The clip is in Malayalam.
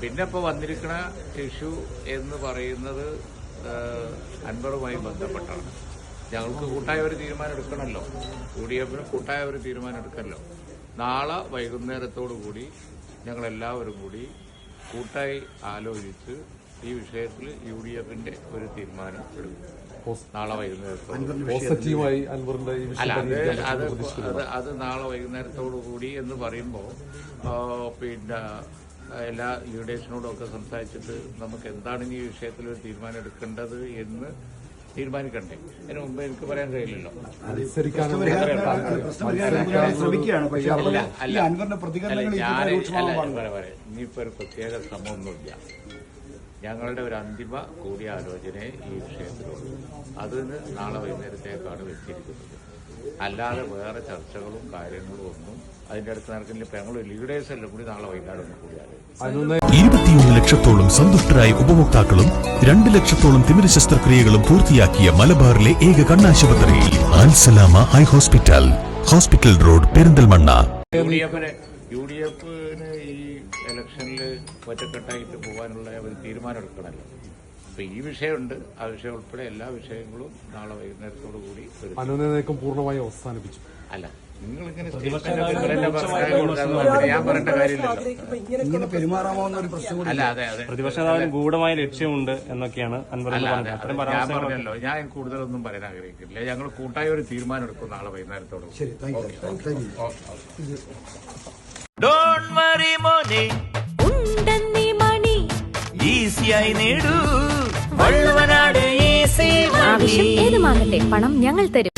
പിന്നെ ഇപ്പോൾ വന്നിരിക്കുന്ന ഇഷ്യൂ എന്ന് പറയുന്നത് അൻവറുമായി ബന്ധപ്പെട്ടാണ്. ഞങ്ങൾക്ക് കൂട്ടായ ഒരു തീരുമാനം എടുക്കണമല്ലോ യു ഡി എഫിന് കൂട്ടായ ഒരു തീരുമാനം എടുക്കണമല്ലോ നാളെ വൈകുന്നേരത്തോടു കൂടി ഞങ്ങളെല്ലാവരും കൂടി കൂട്ടായി ആലോചിച്ച് ഈ വിഷയത്തിൽ യു ഡി എഫിന്റെ ഒരു തീരുമാനം എടുക്കും. നാളെ വൈകുന്നേരത്തോടെ അല്ല? അത് അത് നാളെ വൈകുന്നേരത്തോടു കൂടി എന്ന് പറയുമ്പോൾ പിന്നെ എല്ലാ ലീഡേഴ്സിനോടും ഒക്കെ സംസാരിച്ചിട്ട് നമുക്ക് എന്താണ് ഈ വിഷയത്തിൽ ഒരു തീരുമാനം എടുക്കേണ്ടത് എന്ന് തീരുമാനിക്കണ്ടേ? അതിന് മുമ്പ് എനിക്ക് പറയാൻ കഴിയില്ലല്ലോ. അല്ല അല്ല ഞാൻ പറയാം. ഇനിയിപ്പോ ഒരു പ്രത്യേക ശ്രമമൊന്നുമില്ല. ഞങ്ങളുടെ ഒരു അന്തിമ കൂടിയാലോചനയെ ഈ വിഷയത്തിലുള്ളൂ അതിന് നാളെ വൈകുന്നേരത്തേക്കാണ് വെച്ചിരിക്കുന്നത്. അല്ലാതെ വേറെ ചർച്ചകളും കാര്യങ്ങളും ഒന്നും അതിന്റെ അടുത്ത് നടക്കുന്നില്ല ഇപ്പൊ ഞങ്ങൾ ലീഡേഴ്സ് എല്ലാം കൂടി നാളെ വൈകുന്നേരം ഒന്ന് കൂടിയാലോചിക്കും. ഇരുപത്തിയൊന്ന് ലക്ഷത്തോളം സന്തുഷ്ടരായ ഉപഭോക്താക്കളും രണ്ട് ലക്ഷത്തോളം തിമിര ശസ്ത്രക്രിയകളും പൂർത്തിയാക്കിയ മലബാറിലെ ഏക കണ്ണാശുപത്രി Alsalama high hospital. Hospital road Perinthalmanna. U D എഫിന് ഈ ഇലക്ഷനിൽ ഒറ്റക്കെട്ടായിട്ട് പോകാനുള്ള ഒരു തീരുമാനം എടുക്കണമല്ലോ അപ്പൊ ഈ വിഷയമുണ്ട്. ആ വിഷയം ഉൾപ്പെടെ എല്ലാ വിഷയങ്ങളും നാളെ വൈകുന്നേരത്തോടു കൂടി പൂർണമായി അവസാനിപ്പിച്ചു. അല്ല നിങ്ങളിങ്ങനെ ഞാൻ പറയേണ്ട കാര്യമില്ലല്ലോ. ഇങ്ങനെ പെരുമാറാമാവുന്ന ഒരു പ്രശ്നം കൂടി അല്ല അതെ അതെ. പ്രതിപക്ഷ നേതാവിന് ഗൂഢമായ ലക്ഷ്യമുണ്ട് എന്നൊക്കെയാണ് ഞാൻ പറഞ്ഞല്ലോ ഞാൻ കൂടുതലൊന്നും പറയാൻ ആഗ്രഹിക്കില്ല ഞങ്ങൾ കൂട്ടായ ഒരു തീരുമാനം എടുക്കും നാളെ വൈകുന്നേരത്തോട് ശരി താങ്ക് യു ഈസിയായി നേടൂ. വള്ളുവനാട് ആവശ്യം ഏതുമാകട്ടെ പണം ഞങ്ങൾ തരും.